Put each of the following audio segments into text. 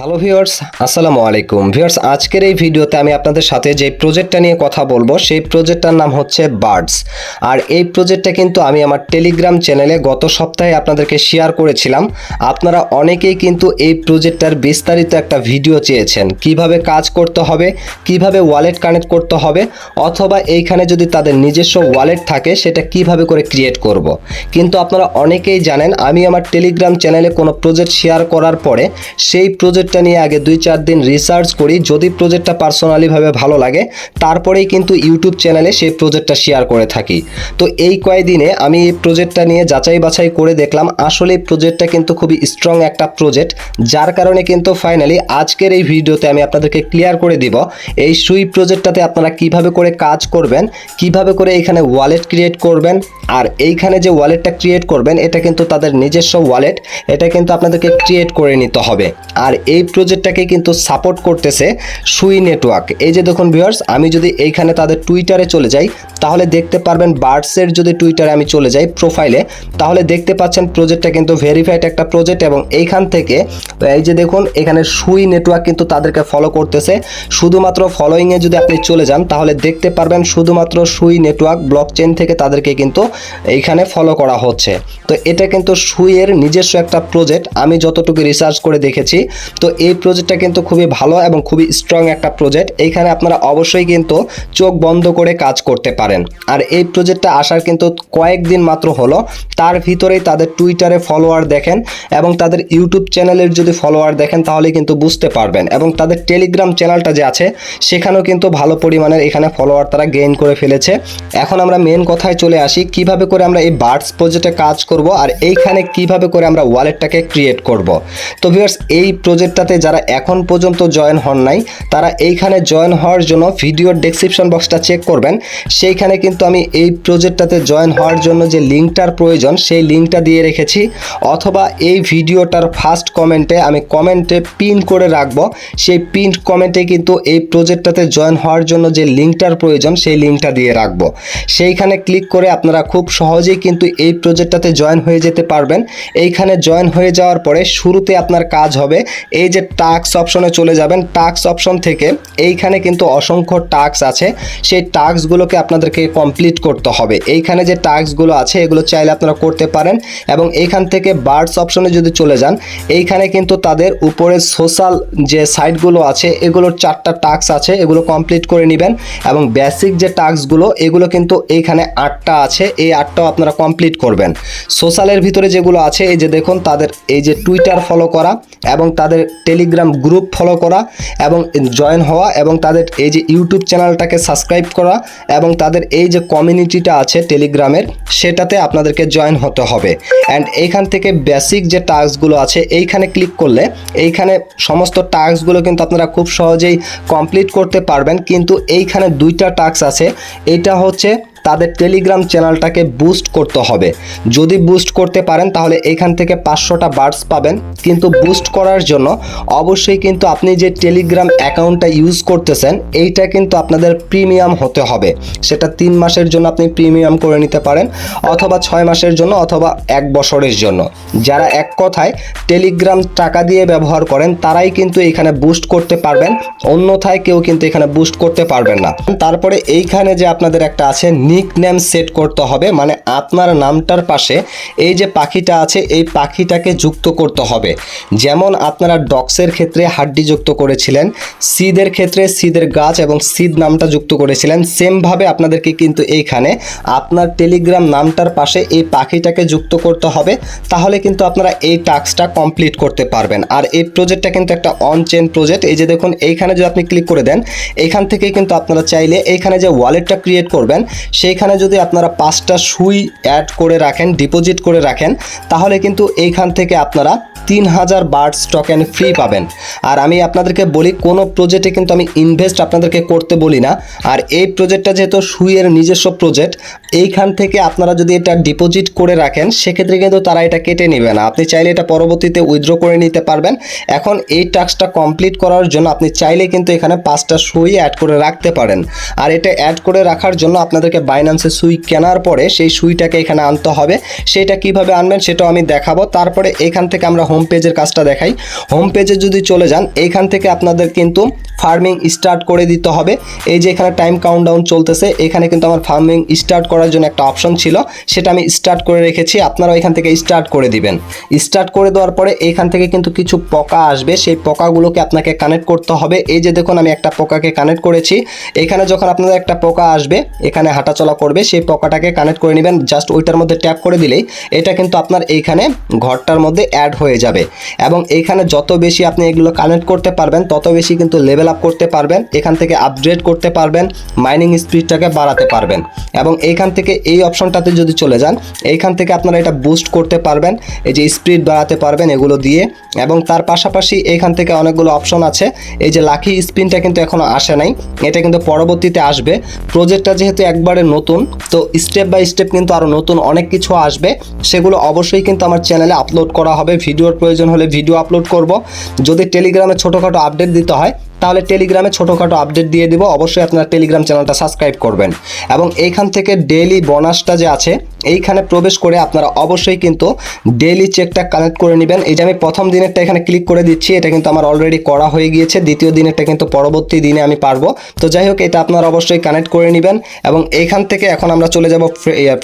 Hello viewers আসসালামু আলাইকুম viewers আজকের এই ভিডিওতে আমি আপনাদের সাথে যে প্রজেক্টটা নিয়ে কথা বলব, সেই প্রজেক্টটার নাম হচ্ছে বার্ডস আর এই প্রজেক্টটা কিন্তু আমি আমার টেলিগ্রাম চ্যানেলে গত সপ্তাহে আপনাদেরকে শেয়ার করেছিলাম। আপনারা অনেকেই কিন্তু এই প্রজেক্টটার বিস্তারিত একটা ভিডিও চেয়েছেন। কীভাবে কাজ করতে হবে, কীভাবে ওয়ালেট কানেক্ট করতে হবে, অথবা এইখানে যদি তাদের নিজস্ব ওয়ালেট থাকে, সেটা কীভাবে করে ক্রিয়েট করব। কিন্তু আপনারা অনেকেই জানেন, আমি আমার টেলিগ্রাম চ্যানেলে কোনো প্রজেক্ট শেয়ার করার পরে, সেই প্রজেক্টটা নিয়ে আগে দুই চার দিন রিসার্চ করি, যদি প্রজেক্টটা পার্সোনালিভাবে ভালো লাগে, তারপরেই কিন্তু ইউটিউব চ্যানেলে সেই প্রজেক্টটা শেয়ার করে থাকি। তো এই কয়েকদিনে আমি এই প্রজেক্টটা নিয়ে যাচাই বাছাই করে দেখলাম, আসলে প্রজেক্টটা কিন্তু খুবই স্ট্রং একটা প্রজেক্ট যার কারণে কিন্তু ফাইনালি আজকের এই ভিডিওতে আমি আপনাদেরকে ক্লিয়ার করে দিব, এই সুই প্রজেক্টটাতে আপনারা কীভাবে করে কাজ করবেন, কীভাবে করে এখানে ওয়ালেট ক্রিয়েট করবেন, আর এইখানে যে ওয়ালেটটা ক্রিয়েট করবেন, এটা কিন্তু তাদের নিজস্ব ওয়ালেট এটা কিন্তু আপনাদেরকে ক্রিয়েট করে নিতে হবে। আর এই প্রজেক্টটাকে কিন্তু সাপোর্ট করতেছে সুই নেটওয়ার্ক এই যে দেখুন ভিউয়ার্স আমি যদি এইখানে তাদের টুইটারে চলে যাই, তাহলে দেখতে পারবেন বার্ডসের যদি টুইটারে আমি চলে যাই প্রোফাইলে তাহলে দেখতে পাচ্ছেন প্রজেক্টটা কিন্তু ভেরিফাইড একটা প্রজেক্ট এবং এইখান থেকে, এই যে দেখুন, এখানে সুই নেটওয়ার্ক কিন্তু তাদেরকে ফলো করতেছে। শুধুমাত্র ফলোয়িংয়ে যদি আপনি চলে যান, তাহলে দেখতে পারবেন শুধুমাত্র সুই নেটওয়ার্ক ব্লক চেন থেকে তাদেরকে কিন্তু এইখানে ফলো করা হচ্ছে। তো এটা কিন্তু সুইয়ের নিজস্ব একটা প্রজেক্ট আমি যতটুকু রিসার্চ করে দেখেছি, তো এই প্রজেক্টটা কিন্তু খুবই ভালো এবং খুবই স্ট্রং একটা প্রজেক্ট এইখানে আপনারা অবশ্যই কিন্তু চোখ বন্ধ করে কাজ করতে পারেন। আর এই প্রজেক্টটা আসার কিন্তু কয়েকদিন মাত্র হলো। তার ভিতরেই তাদের টুইটারে ফলোয়ার দেখেন এবং তাদের ইউটিউব চ্যানেলের যদি ফলোয়ার দেখেন তাহলে কিন্তু বুঝতে পারবেন। এবং তাদের টেলিগ্রাম চ্যানেলটা যে আছে, সেখানেও কিন্তু ভালো পরিমাণের এখানে ফলোয়ার তারা গেইন করে ফেলেছে। এখন আমরা মেন কথায় চলে আসি, কীভাবে করে আমরা এই বার্ডস প্রজেক্টে কাজ করব আর এইখানে কীভাবে করে আমরা ওয়ালেটটাকে ক্রিয়েট করব। তো ভিউয়ার্স এই প্রজেক্টটাতে যারা এখন পর্যন্ত জয়েন হন নাই, তারা এইখানে জয়েন হওয়ার জন্য ভিডিওর ডেসক্রিপশন বক্সটা চেক করবেন। সেইখানে কিন্তু আমি এই প্রজেক্টটাতে জয়েন হওয়ার জন্য যে লিঙ্কটার প্রয়োজন, সেই লিঙ্কটা দিয়ে রেখেছি। অথবা এই ভিডিওটার ফার্স্ট কমেন্টে আমি কমেন্টে পিন করে রাখব। সেই পিন কমেন্টে কিন্তু এই প্রজেক্টটাতে জয়েন হওয়ার জন্য যে লিঙ্কটার প্রয়োজন, সেই লিঙ্কটা দিয়ে রাখব। সেইখানে ক্লিক করে আপনারা খুব সহজেই কিন্তু এই প্রজেক্টটাতে জয়েন হয়ে যেতে পারবেন। এইখানে জয়েন হয়ে যাওয়ার পরে শুরুতে আপনার কাজ হবে এই যে টাক্স অপশনে চলে যাবেন টাক্স অপশন থেকে এইখানে কিন্তু অসংখ্য টাক্স আছে। সেই টাস্কগুলোকে আপনাদেরকে কমপ্লিট করতে হবে। এইখানে যে টাস্কগুলো আছে, এগুলো চাইলে আপনারা করতে পারেন এবং এইখান থেকে বার্ডস অপশনে যদি চলে যান, এইখানে কিন্তু তাদের উপরে সোশ্যাল যে সাইটগুলো আছে, এগুলোর চারটা টাস্ক আছে, এগুলো কমপ্লিট করে নেবেন এবং বেসিক যে টাস্কগুলো এগুলো কিন্তু এইখানে আটটা আছে, এই আটটাও আপনারা কমপ্লিট করবেন। সোশ্যালের ভিতরে যেগুলো আছে, এই যে দেখুন, তাদের এই যে টুইটার ফলো করা এবং তাদের টেলিগ্রাম গ্রুপ ফলো করা এবং জয়েন হওয়া এবং তাদের এই যে ইউটিউব চ্যানেলটাকে সাবস্ক্রাইব করা এবং তাদের এই যে কমিউনিটিটা আছে টেলিগ্রামের সেটাতে আপনাদেরকে জয়েন হতে হবে। অ্যান্ড এইখান থেকে বেসিক যে টাস্কগুলো আছে, এইখানে ক্লিক করলে এইখানে সমস্ত টাস্কগুলো কিন্তু আপনারা খুব সহজেই কমপ্লিট করতে পারবেন। কিন্তু এইখানে দুইটা টাস্ক আছে। এইটা হচ্ছে তাদের টেলিগ্রাম চ্যানেলটাকে বুস্ট করতে হবে। যদি বুস্ট করতে পারেন, তাহলে এখান থেকে পাঁচশোটা বার্ডস পাবেন। কিন্তু বুস্ট করার জন্য অবশ্যই কিন্তু আপনি যে টেলিগ্রাম অ্যাকাউন্টটা ইউজ করতেছেন, এইটা কিন্তু আপনাদের প্রিমিয়াম হতে হবে। সেটা তিন মাসের জন্য আপনি প্রিমিয়াম করে নিতে পারেন, অথবা ছয় মাসের জন্য অথবা এক বছরের জন্য। যারা এক কথায় টেলিগ্রাম টাকা দিয়ে ব্যবহার করেন, তারাই কিন্তু এখানে বুস্ট করতে পারবেন। অন্যথায় কেউ কিন্তু এখানে বুস্ট করতে পারবেন না। তারপরে এইখানে যে আপনাদের একটা আছে নিক নেম সেট করতে হবে মানে আপনার নামটার পাশে এই যে পাখিটা আছে, এই পাখিটাকে যুক্ত করতে হবে। যেমন আপনারা ডক্সের ক্ষেত্রে হাড্ডি যুক্ত করেছিলেন সিদের ক্ষেত্রে সিদের গাছ এবং সিদ নামটা যুক্ত করেছিলেন সেমভাবে আপনাদেরকে কিন্তু এইখানে আপনার টেলিগ্রাম নামটার পাশে এই পাখিটাকে যুক্ত করতে হবে, তাহলে কিন্তু আপনারা এই টাস্কটা কমপ্লিট করতে পারবেন। আর এই প্রজেক্টটা কিন্তু একটা অন চেন প্রজেক্ট এই যে দেখুন, এইখানে যদি আপনি ক্লিক করে দেন, এইখান থেকে কিন্তু আপনারা চাইলে এইখানে যে ওয়ালেটটা ক্রিয়েট করবেন সেইখানে যদি আপনারা পাঁচটা সুই অ্যাড করে রাখেন ডিপোজিট করে রাখেন, তাহলে কিন্তু এইখান থেকে আপনারা তিন হাজার বার্ডস টোকেন ফ্রি পাবেন। আর আমি আপনাদেরকে বলি, কোনো প্রজেক্টে কিন্তু আমি ইনভেস্ট আপনাদেরকে করতে বলি না। আর এই প্রজেক্টটা যেহেতু সুইয়ের নিজস্ব প্রজেক্ট এইখান থেকে আপনারা যদি এটা ডিপোজিট করে রাখেন, সেক্ষেত্রে কিন্তু তারা এটা কেটে নেবে না। আপনি চাইলে এটা পরবর্তীতে উইথড্র করে নিতে পারবেন। এখন এই টাস্কটা কমপ্লিট করার জন্য আপনি চাইলে কিন্তু এখানে পাঁচটা সুই অ্যাড করে রাখতে পারেন। আর এটা অ্যাড করে রাখার জন্য আপনাদেরকে বাইন্যান্সে সুই কেনার পরে সেই সুইটাকে এখানে আনতে হবে। সেটা কীভাবে আনবেন সেটাও আমি দেখাবো। তারপরে এখান থেকে আমরা হোম পেজের কাজটা দেখাই। হোম পেজে যদি চলে যান এইখান থেকে আপনাদের কিন্তু ফার্মিং স্টার্ট করে দিতে হবে। এই যে এখানে টাইম কাউন্টডাউন চলতেছে, এখানে কিন্তু আমার ফার্মিং স্টার্ট করার জন্য একটা অপশন ছিল। সেটা আমি স্টার্ট করে রেখেছি। আপনারাও এখান থেকে স্টার্ট করে দিবেন। স্টার্ট করে দেওয়ার পরে এখান থেকে কিন্তু কিছু পোকা আসবে। সেই পোকাগুলোকে আপনাকে কানেক্ট করতে হবে। এই যে দেখুন, আমি একটা পোকাকে কানেক্ট করেছি। এখানে যখন আপনাদের একটা পোকা আসবে, এখানে হাঁটাচলা করবে, সেই পোকাটাকে কানেক্ট করে নেবেন। জাস্ট ওইটার মধ্যে ট্যাপ করে দিলেই এটা কিন্তু আপনার এইখানে ঘরটার মধ্যে অ্যাড হয়ে যাবে। এবং এইখানে যত বেশি আপনি এগুলো কানেক্ট করতে পারবেন, তত বেশি কিন্তু লেভেল আপ করতে পারবেন, এখান থেকে আপগ্রেড করতে পারবেন মাইনিং স্পিডটাকে বাড়াতে পারবেন। এবং এইখান থেকে এই অপশনটাতে যদি চলে যান, এইখান থেকে আপনারা এটা বুস্ট করতে পারবেন, এই যে স্পিড বাড়াতে পারবেন এগুলো দিয়ে। এবং তার পাশাপাশি এইখান থেকে অনেকগুলো অপশন আছে, এই যে লাখি স্পিনটা কিন্তু এখনও আসে নাই, এটা কিন্তু পরবর্তীতে আসবে। প্রজেক্টটা যেহেতু একবারে নতুন, তো স্টেপ বাই স্টেপ কিন্তু আরও নতুন অনেক কিছু আসবে। সেগুলো অবশ্যই কিন্তু আমার চ্যানেলে আপলোড করা হবে। ভিডিওর প্রয়োজন হলে ভিডিও আপলোড করব। যদি টেলিগ্রামে ছোটোখাটো আপডেট দিতে হয় তাহলে টেলিগ্রামে ছোটোখাটো আপডেট দিয়ে দিব। অবশ্যই আপনারা টেলিগ্রাম চ্যানেলটা সাবস্ক্রাইব করবেন। এবং এইখান থেকে ডেইলি বোনাসটা যে আছে, এইখানে প্রবেশ করে আপনারা অবশ্যই কিন্তু ডেইলি চেকটা কানেক্ট করে নেবেন। এই যে আমি প্রথম দিনেরটা এখানে ক্লিক করে দিচ্ছি, এটা কিন্তু আমার অলরেডি করা হয়ে গিয়েছে। দ্বিতীয় দিনেরটা কিন্তু পরবর্তী দিনে আমি পারব। তো যাই হোক, এটা আপনারা অবশ্যই কানেক্ট করে নেবেন। এবং এইখান থেকে এখন আমরা চলে যাব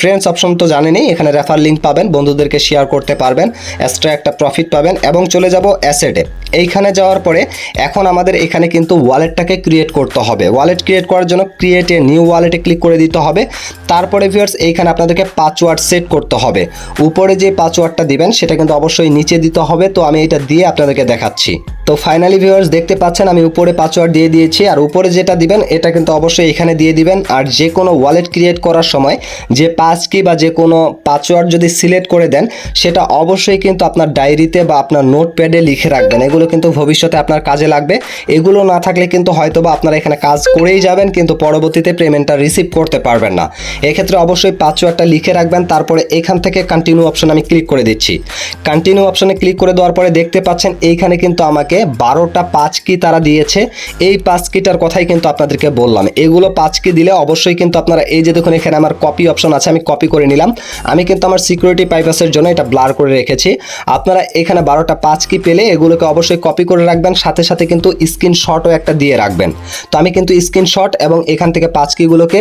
ফ্রেন্ডস অপশন তো জানেনই, এখানে রেফার লিঙ্ক পাবেন। বন্ধুদেরকে শেয়ার করতে পারবেন এক্সট্রা একটা প্রফিট পাবেন। এবং চলে যাব অ্যাসেটে এইখানে যাওয়ার পরে এখন আমাদের এখানে কিন্তু ওয়ালেটটাকে ক্রিয়েট করতে হবে। ওয়ালেট ক্রিয়েট করার জন্য ক্রিয়েট এ নিউ ওয়ালেটে ক্লিক করে দিতে হবে। তারপরে ভিউয়ার্স এইখানে আপনাদেরকে পাসওয়ার্ড সেট করতে হবে। উপরে যে পাসওয়ার্ডটা দিবেন, সেটা কিন্তু অবশ্যই নিচে দিতে হবে। তো আমি এটা দিয়ে আপনাদেরকে দেখাচ্ছি। তো ফাইনালি ভিউয়ার্স দেখতে পাচ্ছেন, আমি উপরে পাসওয়ার্ড দিয়ে দিয়েছি, আর উপরে যেটা দিবেন, এটা কিন্তু অবশ্যই এখানে দিয়ে দিবেন, আর যে কোনো ওয়ালেট ক্রিয়েট করার সময় যে পাস কি বা যে কোনো পাসওয়ার্ড যদি সিলেক্ট করে দেন, সেটা অবশ্যই কিন্তু আপনার ডায়েরিতে বা আপনার নোটপ্যাডে লিখে রাখবেন। এগুলো কিন্তু ভবিষ্যতে আপনার কাজে লাগবে। এগুলো না থাকলে কিন্তু হয়তো বা আপনারা এখানে কাজ করেই যাবেন, কিন্তু পরবর্তীতে পেমেন্টটা রিসিভ করতে পারবেন না। এক্ষেত্রে অবশ্যই পাসওয়ার্ডটা লিখে রাখবেন, তারপরে এখান থেকে কন্টিনিউ অপশন আমি ক্লিক করে দিচ্ছি। কন্টিনিউ অপশনে ক্লিক করে দেওয়ার পরে দেখতে পাচ্ছেন, এইখানে কিন্তু আমাকে বারোটা পাঁচ কি তারা দিয়েছে। এই পাঁচ কিটার কথাই কিন্তু আপনাদেরকে বললাম। এগুলো পাঁচ কি দিলে অবশ্যই কিন্তু আপনারা, এই যে দেখুন এখানে আমার কপি অপশন আছে, আমি কপি করে নিলাম। আমি কিন্তু আমার সিকিউরিটি পাইপাসের জন্য এটা ব্লার করে রেখেছি। আপনারা এখানে বারোটা পাঁচ কি পেলে এগুলোকে অবশ্যই কপি করে রাখবেন, সাথে সাথে কিন্তু স্ক্রিনশটও একটা দিয়ে রাখবেন। তো আমি কিন্তু স্ক্রিনশট এবং এখান থেকে পাঁচ কিগুলোকে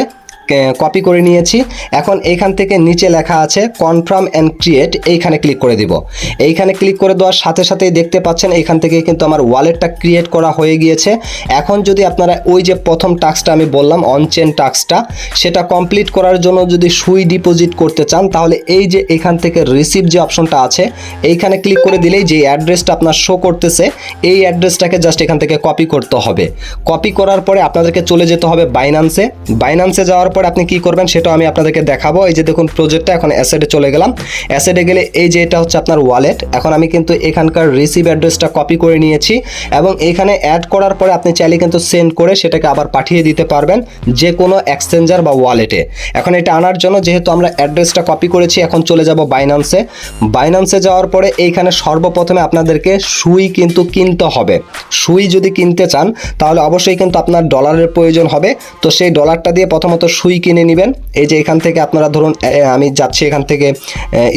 কপি করে নিয়েছি। এখন এইখান থেকে নিচে লেখা আছে কনফার্ম অ্যান্ড ক্রিয়েট এইখানে ক্লিক করে দিব। এইখানে ক্লিক করে দেওয়ার সাথে সাথেই দেখতে পাচ্ছেন এইখান থেকে কিন্তু আমার ওয়ালেটটা ক্রিয়েট করা হয়ে গিয়েছে। এখন যদি আপনারা ওই যে প্রথম টাস্কটা আমি বললাম অনচেন টাস্কটা সেটা কমপ্লিট করার জন্য যদি সুই ডিপোজিট করতে চান, তাহলে এই যে এখান থেকে রিসিভ যে অপশনটা আছে, এইখানে ক্লিক করে দিলেই যে অ্যাড্রেসটা আপনার শো করতেছে, এই অ্যাড্রেসটাকে জাস্ট এখান থেকে কপি করতে হবে। কপি করার পরে আপনাদেরকে চলে যেতে হবে বাইনান্সে বাইনান্সে যাওয়ার পর আপনি কি করবেন সেটা আমি আপনাদেরকে দেখাবো। এই যে দেখুন প্রজেক্টটা এখন অ্যাসেডে চলে গেলাম। অ্যাসেডে গেলে এই যে এটা হচ্ছে আপনার ওয়ালেট এখন আমি কিন্তু এখানকার রিসিভ অ্যাড্রেসটা কপি করে নিয়েছি এবং এখানে অ্যাড করার পরে আপনি চাইলে কিন্তু সেন্ড করে সেটাকে আবার পাঠিয়ে দিতে পারবেন যে কোনো এক্সচেঞ্জার বা ওয়ালেটে এখন এটা আনার জন্য যেহেতু আমরা অ্যাড্রেসটা কপি করেছি, এখন চলে যাব বাইনান্সে বাইনান্সে যাওয়ার পরে এইখানে সর্বপ্রথমে আপনাদেরকে সুই কিন্তু কিনতে হবে। সুই যদি কিনতে চান, তাহলে অবশ্যই কিন্তু আপনার ডলারের প্রয়োজন হবে। তো সেই ডলারটা দিয়ে প্রথমত সুই কিনে নেবেন। এই যে এখান থেকে আপনারা ধরুন আমি যাচ্ছি এখান থেকে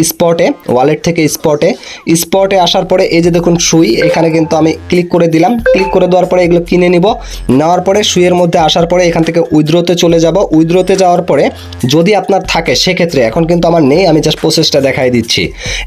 স্পটে ওয়ালেট থেকে স্পটে স্পটে আসার পরে এই যে দেখুন সুই, এখানে কিন্তু আমি ক্লিক করে দিলাম। ক্লিক করে দেওয়ার পরে এগুলো কিনে নিব। নেওয়ার পরে সুইয়ের মধ্যে আসার পরে এখান থেকে উইথড্রোতে চলে যাব। উইথড্রোতে যাওয়ার পরে যদি আপনার থাকে, সেক্ষেত্রে এখন কিন্তু আমার নেই, আমি জাস্ট প্রসেসটা দেখাই দিচ্ছি।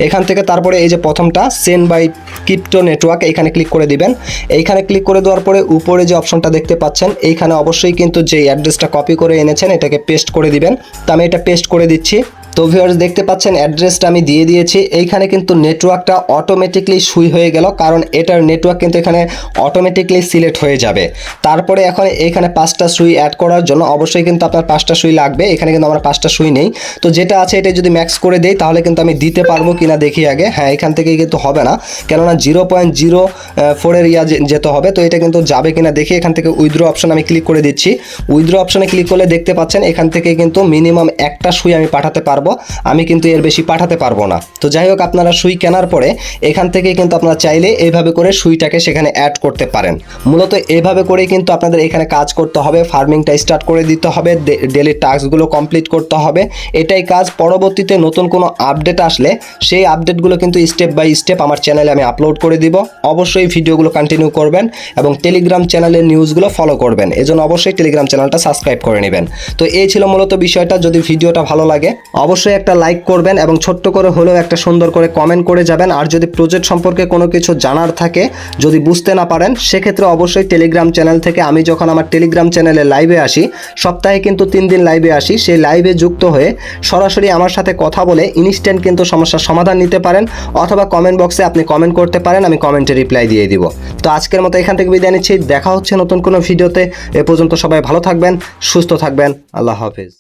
এখান থেকে তারপরে এই যে প্রথমটা সেন বাই ক্রিপ্টো নেটওয়ার্ক এখানে ক্লিক করে দিবেন। এইখানে ক্লিক করে দেওয়ার পরে উপরে যে অপশনটা দেখতে পাচ্ছেন, এইখানে অবশ্যই কিন্তু যে অ্যাড্রেসটা কপি করে এনেছেন এটাকে পেস্ট করে দিবেন। তো আমি এটা পেস্ট করে দিচ্ছি। তো ভিউয়ার্স দেখতে পাচ্ছেন অ্যাড্রেসটা আমি দিয়ে দিয়েছি। এইখানে কিন্তু নেটওয়ার্কটা অটোমেটিকলি সুই হয়ে গেল, কারণ এটার নেটওয়ার্ক কিন্তু এখানে অটোমেটিকলি সিলেক্ট হয়ে যাবে। তারপরে এখন এখানে পাঁচটা সুই অ্যাড করার জন্য অবশ্যই কিন্তু আপনার পাঁচটা সুই লাগবে। এখানে কিন্তু আমার পাঁচটা সুই নেই। তো যেটা আছে এটা যদি ম্যাক্স করে দেই, তাহলে কিন্তু আমি দিতে পারব কিনা দেখি আগে। হ্যাঁ এখান থেকে কিন্তু হবে না। কেননা জিরো পয়েন্ট জিরো ফোরের ইয়া যেতে হবে, তো এটা কিন্তু যাবে কিনা দেখি। এখান থেকে উইথড্রো অপশন আমি ক্লিক করে দিচ্ছি। উইথড্রো অপশনে ক্লিক করলে দেখতে পাচ্ছেন, এখান থেকে কিন্তু মিনিমাম একটা সুই আমি পাঠাতে পারব। পাঠাবো, আমি কিন্তু এর বেশি পাঠাতে পারব না। তো যাই হোক, আপনারা সুই কেনার পরে এখান থেকে কিন্তু আপনারা চাইলে এইভাবে করে সুইটাকে সেখানে অ্যাড করতে পারেন। মূলত এইভাবে করে কিন্তু আপনাদের এখানে কাজ করতে হবে ফার্মিংটা স্টার্ট করে দিতে হবে ডেলি টাস্কগুলো কমপ্লিট করতে হবে। এটাই কাজ। পরবর্তীতে নতুন কোনো আপডেট আসলে সেই আপডেটগুলো কিন্তু স্টেপ বাই স্টেপ আমার চ্যানেলে আমি আপলোড করে দিব। অবশ্যই ভিডিওগুলো কন্টিনিউ করবেন এবং টেলিগ্রাম চ্যানেলের নিউজগুলো ফলো করবেন। এজন্য অবশ্যই টেলিগ্রাম চ্যানেলটা সাবস্ক্রাইব করে নেবেন। তো এই ছিল মূলত বিষয়টা। যদি ভিডিওটা ভালো লাগে অবশ্যই একটা লাইক করবেন এবং ছোট্ট করে হলেও একটা সুন্দর করে কমেন্ট করে যাবেন। আর যদি প্রজেক্ট সম্পর্কে কোনো কিছু জানার থাকে, যদি বুঝতে না পারেন, সেক্ষেত্রে অবশ্যই টেলিগ্রাম চ্যানেল থেকে আমি যখন আমার টেলিগ্রাম চ্যানেলে লাইভে আসি, সপ্তাহে কিন্তু তিন দিন লাইভে আসি, সেই লাইভে যুক্ত হয়ে সরাসরি আমার সাথে কথা বলে ইনস্ট্যান্ট কিন্তু সমস্যার সমাধান নিতে পারেন অথবা কমেন্ট বক্সে আপনি কমেন্ট করতে পারেন, আমি কমেন্টে রিপ্লাই দিয়ে দিব। তো আজকের মতো এখান থেকে বিদায় নিচ্ছি। দেখা হচ্ছে নতুন কোনো ভিডিওতে এ পর্যন্ত সবাই ভালো থাকবেন, সুস্থ থাকবেন। আল্লাহ হাফিজ।